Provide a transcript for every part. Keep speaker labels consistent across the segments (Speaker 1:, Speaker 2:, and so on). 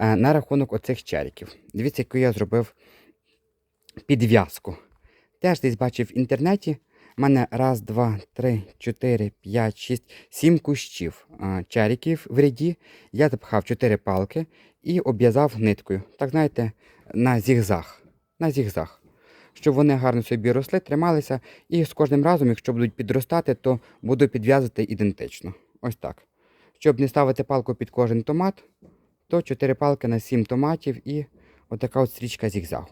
Speaker 1: Е, На рахунок оцих черіків. Дивіться, яку я зробив підв'язку. Теж десь бачив в інтернеті. У мене раз, два, три, чотири, п'ять, шість, сім кущів а, черіків в ряді. Я запхав чотири палки і обв'язав ниткою. Так знаєте, на зігзаг. На зігзаг. Щоб вони гарно собі росли, трималися, і з кожним разом, якщо будуть підростати, то буду підв'язувати ідентично. Ось так. Щоб не ставити палку під кожен томат, то 4 палки на 7 томатів і отака от стрічка зігзагу.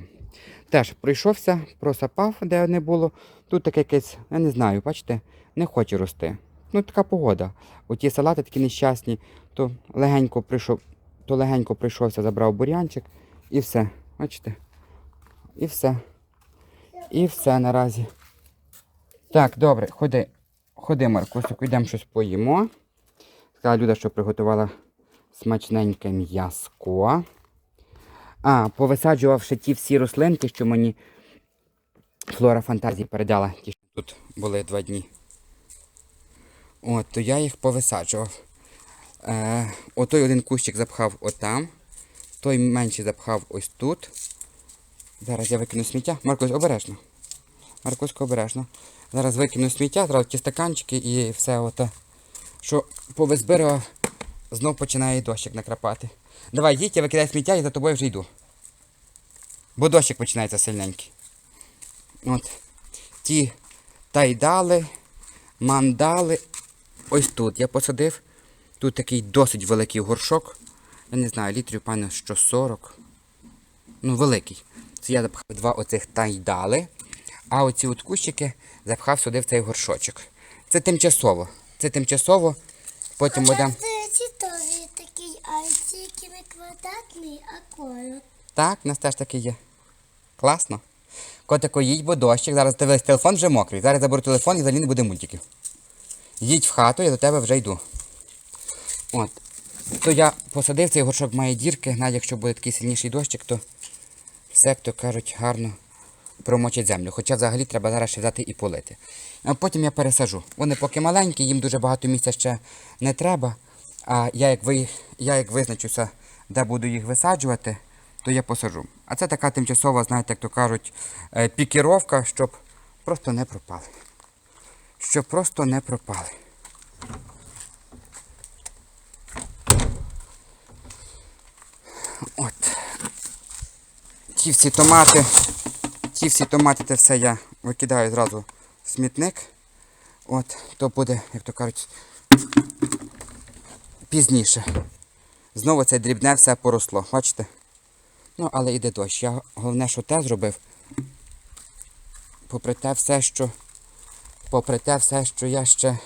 Speaker 1: Теж пройшовся, просапав, де не було. Тут таке якесь, я не знаю, бачите, не хоче рости. Ну, така погода. Оті салати такі нещасні, то легенько прийшов, то легенько прийшовся, забрав бурянчик і все. Бачите? І все. І все наразі. Так, добре, ходи, ходи, Маркусику, йдемо щось поїмо. Сказала Люда, що приготувала смачненьке м'язко. А, повисаджував ще ті всі рослинки, що мені Флора Фантазії передала. Ті, що тут були два дні. От, то я їх повисаджував. Е, отой один кущик запхав отам. Той менший запхав ось тут. Зараз я викину сміття. Маркусь, обережно. Маркусько, обережно. Зараз викину сміття, зразу ті стаканчики і все оте, що повизбирав, знов починає дощик накрапати. Давай, їдь, я викидай сміття і за тобою вже йду. Бо дощик починається сильненький. От. Ті тайдали, мандали. Ось тут я посадив. Тут такий досить великий горшок. Я не знаю, літрів, певно, що 40. Ну, великий. Це я запхав два оцих тайдали. А оці от кущики запхав сюди в цей горшочок. Це тимчасово. Це тимчасово. Потім будемо.
Speaker 2: Квадратний, а.
Speaker 1: Так, у нас теж такий є. Класно. Котику, їдь, бо дощик. Зараз дивись, телефон вже мокрий. Зараз заберу телефон і взагалі не буде мультиків. Їдь в хату, я до тебе вже йду. От. То я посадив цей горшок має дірки, навіть якщо буде такий сильніший дощик, то все, як то кажуть, гарно промочить землю. Хоча взагалі треба зараз ще взяти і полити. А потім я пересажу. Вони поки маленькі, їм дуже багато місця ще не треба. А я як, ви, я як визначуся, де буду їх висаджувати, то я посажу. А це така тимчасова, знаєте, як то кажуть, е, пікіровка, щоб просто не пропали. Щоб просто не пропали. От. Ті всі томати. Ті всі томати, це все я викидаю зразу в смітник. От, то буде, як то кажуть, пізніше. Знову це дрібне все поросло, бачите? Ну, але йде дощ. Я головне, що те зробив. Попри те все, що. Попри те все, що я ще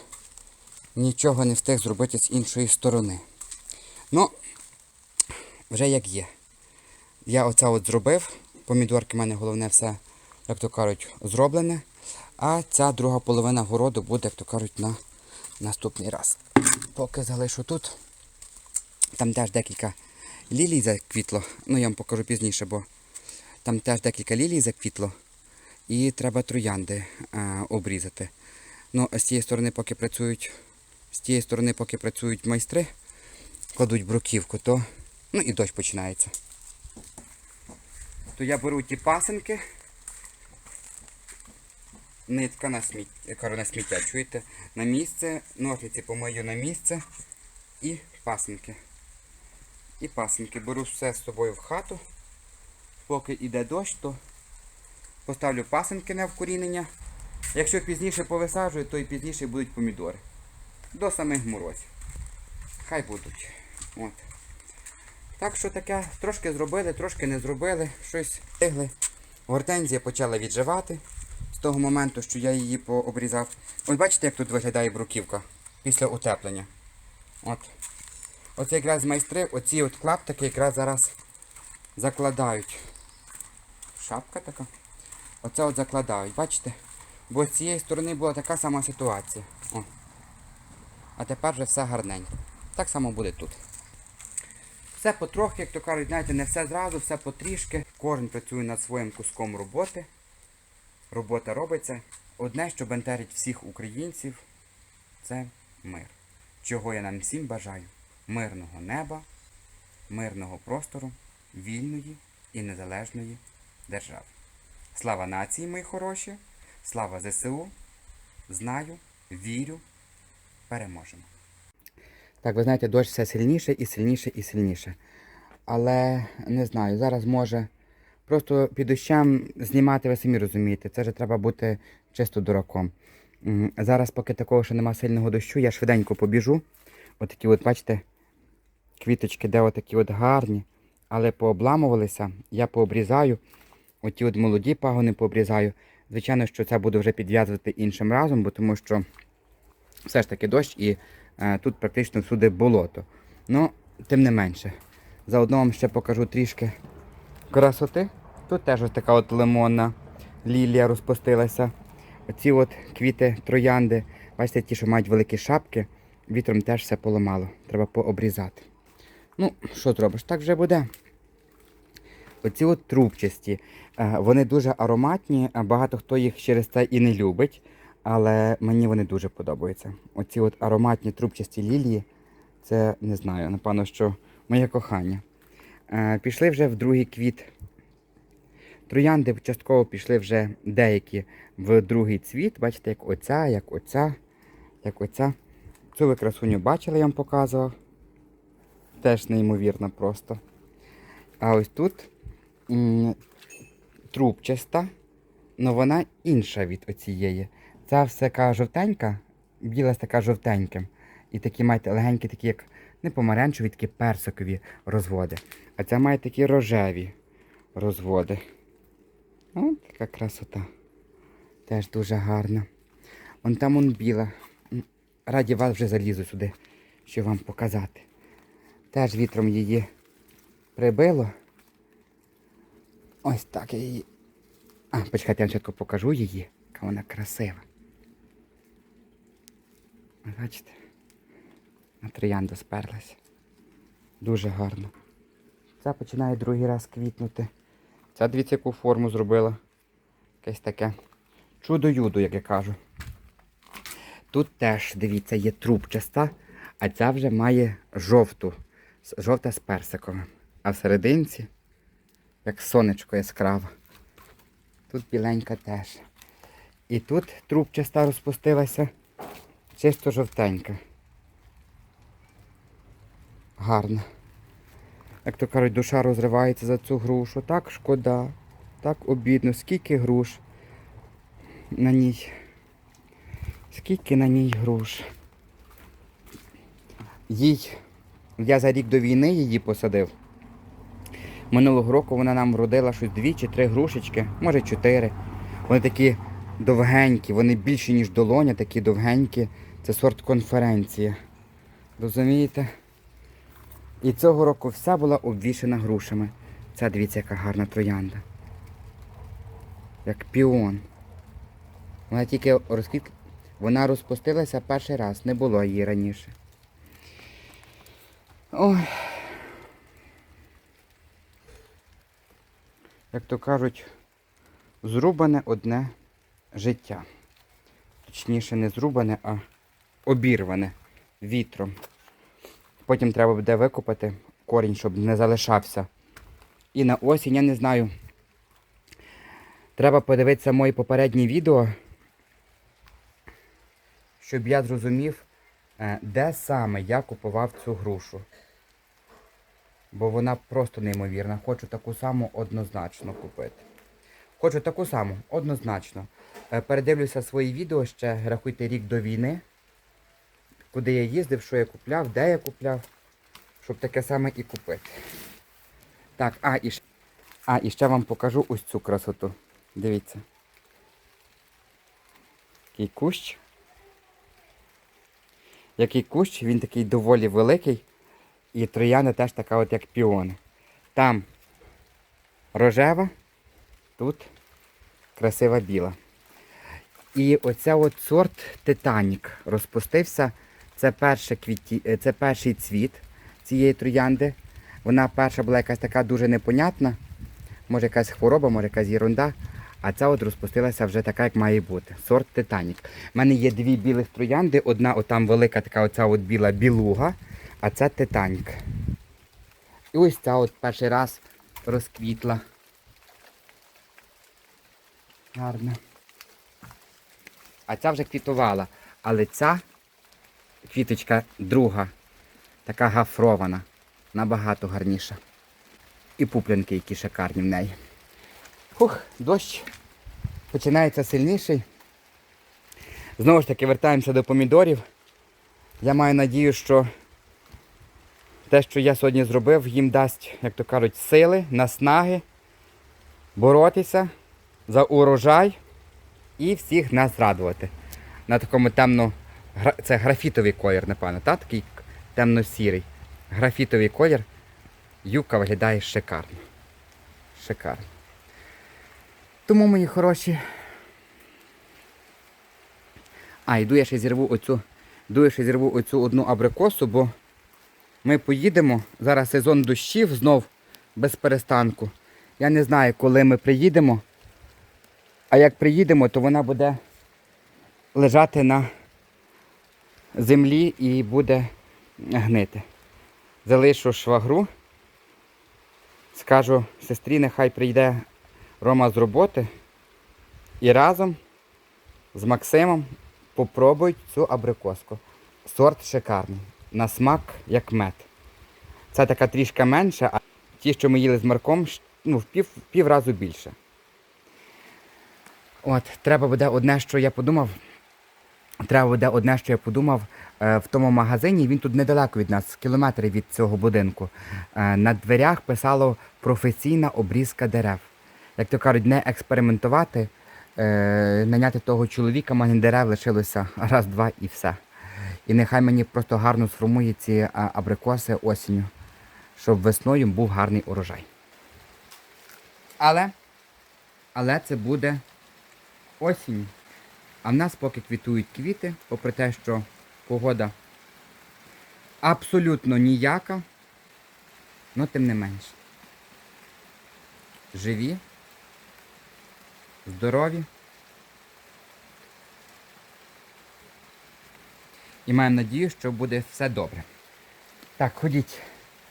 Speaker 1: нічого не встиг зробити з іншої сторони. Ну, вже як є. Я оце от зробив. Помідорки в мене головне все, як то кажуть, зроблене. А ця друга половина городу буде, як то кажуть, на наступний раз. Поки залишу тут. Там теж декілька лілій заквітло. Ну, я вам покажу пізніше, бо там теж декілька лілій заквітло. І треба троянди е, обрізати. Ну, з цієї сторони, поки працюють, з тієї сторони, поки працюють майстри, кладуть бруківку, то ну і дощ починається. То я беру ті пасенки, нитка на сміття, кажу, на сміття, чуєте? На місце, ножниці помию на місце і пасенки. І пасенки. Беру все з собою в хату. Поки йде дощ, то поставлю пасенки на вкорінення. Якщо пізніше повисаджую, то і пізніше будуть помідори. До самих морозів. Хай будуть. От. Так що таке, трошки зробили, трошки не зробили, щось встигли. Гортензія почала відживати з того моменту, що я її пообрізав. Ось бачите, як тут виглядає бруківка після утеплення. От. Оце якраз майстри, оці от клаптики якраз зараз закладають. Шапка така. Оце от закладають, бачите? Бо з цієї сторони була така сама ситуація. О. А тепер вже все гарненько. Так само буде тут. Все потрохи, як то кажуть, знаєте, не все зразу, все потрішки. Кожен працює над своїм куском роботи. Робота робиться. Одне, що бентежить всіх українців, це мир. Чого я нам всім бажаю. Мирного неба, мирного простору, вільної і незалежної держави. Слава нації, мої хороші! Слава ЗСУ! Знаю, вірю, переможемо. Так, ви знаєте, дощ все сильніше і сильніше і сильніше. Але не знаю, зараз може просто під дощем знімати, ви самі розумієте, це вже треба бути чисто дураком. Зараз, поки такого ще нема сильного дощу, я швиденько побіжу. Отакі, от, бачите, квіточки, де отакі от гарні, але пообламувалися, я пообрізаю. Оті от молоді пагони пообрізаю. Звичайно, що це буду вже підв'язувати іншим разом, бо тому що все ж таки дощ і е, тут практично всюди болото. Ну, тим не менше. Заодно вам ще покажу трішки красоти. Тут теж ось така от лимонна лілія розпустилася. Оці от квіти троянди, бачите, ті, що мають великі шапки, вітром теж все поламало. Треба пообрізати. Ну, що зробиш, так вже буде. Оці от трубчасті, е, вони дуже ароматні, багато хто їх через це і не любить, але мені вони дуже подобаються. Оці от ароматні трубчасті лілії, це не знаю, напевно, що моє кохання. Е, Пішли вже в другий квіт. Троянди частково пішли вже деякі в другий цвіт. Бачите, як оця, як оця, як оця. Цю ви красуню бачили, я вам показував. Теж неймовірно просто. А ось тут трубчаста, але вона інша від оцієї. Ця все така жовтенька, біла така жовтеньким. І такі маєте легенькі, такі, як не помаранчеві, такі персикові розводи. А ця має такі рожеві розводи. О, така красота. Теж дуже гарна. Вон там он біла. Раді вас вже залізу сюди, щоб вам показати. Теж вітром її прибило. Ось так я її. А, почекайте, я вам спочатку покажу її, яка вона красива. Бачите? На троянду сперлась. Дуже гарно. Ця починає другий раз квітнути. Ця дивіться, яку форму зробила. Якесь таке чудо-юдо, як я кажу. Тут теж, дивіться, є трубчаста, а ця вже має жовту. Жовта з персиковим. А всерединці, як сонечко яскраве. Тут біленька теж. І тут трубчаста розпустилася, чисто жовтенька. Гарна. Як то кажуть, душа розривається за цю грушу. Так шкода, так обідно. Скільки груш на ній. Скільки на ній груш. Їй, я за рік до війни її посадив. Минулого року вона нам родила щось дві чи три грушечки, може чотири. Вони такі довгенькі, вони більші, ніж долоня, такі довгенькі. Це сорт конференція. Розумієте? І цього року вся була обвішена грушами. Ця дивіться, яка гарна троянда. Як піон. Вона тільки розквіт... Вона розпустилася перший раз, не було її раніше. Ой. Як то кажуть, зрубане одне життя. Точніше, не зрубане, а обірване вітром. Потім треба буде викопати корінь, щоб не залишався. І на осінь, я не знаю. Треба подивитися мої попередні відео, щоб я зрозумів, де саме я купував цю грушу. Бо вона просто неймовірна. Хочу таку саму однозначно купити. Хочу таку саму, однозначно. Е, Передивлюся свої відео ще, рахуйте рік до війни. Куди я їздив, що я купляв, де я купляв, щоб таке саме і купити. Так, а і, а, і ще вам покажу ось цю красоту. Дивіться. Такий кущ. Який кущ, він такий доволі великий. І трояна теж така от як піони. Там рожева, тут красива біла. І оця от сорт Титанік розпустився. Це, перше квіті... е, це перший цвіт цієї троянди. Вона перша була якась така дуже непонятна. Може якась хвороба, може якась ерунда. А ця от розпустилася вже така, як має бути. Сорт Титанік. У мене є дві білих троянди. Одна отам велика така оця от біла білуга, а це Титанік. І ось ця от перший раз розквітла. Гарно. А ця вже квітувала. Але ця квіточка друга, така гафрована, набагато гарніша. І пуплянки, які шикарні в неї. Хух, дощ починається сильніший. Знову ж таки, вертаємося до помідорів. Я маю надію, що те, що я сьогодні зробив, їм дасть, як то кажуть, сили, наснаги боротися за урожай і всіх нас радувати. На такому темно, це графітовий колір, напевно, так? такий темно-сірий. Графітовий колір. Юбка виглядає шикарно. Шикарно. Тому, мої хороші. А, йду я ще зірву оцю, йду я ще зірву оцю одну абрикосу, бо ми поїдемо. Зараз сезон дощів знов без перестанку. Я не знаю, коли ми приїдемо. А як приїдемо, то вона буде лежати на землі і буде гнити. Залишу швагру. Скажу сестрі, нехай прийде Рома з роботи і разом з Максимом попробують цю абрикоску. Сорт шикарний. На смак як мед. Це така трішки менша, а ті, що ми їли з Марком, ну, в пів, пів разу більше. От, треба буде одне, що я подумав. Треба буде одне, що я подумав е, в тому магазині. Він тут недалеко від нас, кілометри від цього будинку. Е, на дверях писало професійна обрізка дерев. Як то кажуть, не експериментувати, е, наняти того чоловіка, мені дерев лишилося раз, два і все. І нехай мені просто гарно сформує ці абрикоси осінню, щоб весною був гарний урожай. Але, але це буде осінь. А в нас поки квітують квіти, попри те, що погода абсолютно ніяка, але тим не менше. Живі, здорові. І маємо надію, що буде все добре. Так, ходіть.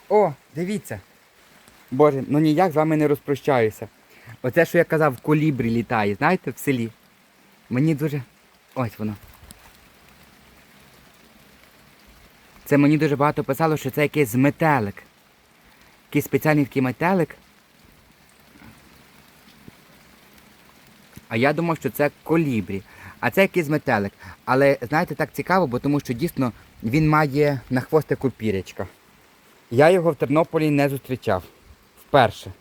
Speaker 1: О, дивіться. Боже, ну ніяк з вами не розпрощаюся. Оце, що я казав, колібрі літає, знаєте, в селі. Мені дуже. Ось воно. Це мені дуже багато писало, що це якийсь метелик. Якийсь спеціальний такий метелик. А я думав, що це колібрі. А це якийсь метелик. Але знаєте, так цікаво, бо тому що дійсно він має на хвостику пірячка. Я його в Тернополі не зустрічав. Вперше.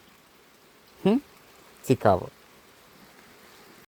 Speaker 1: Хм? Цікаво.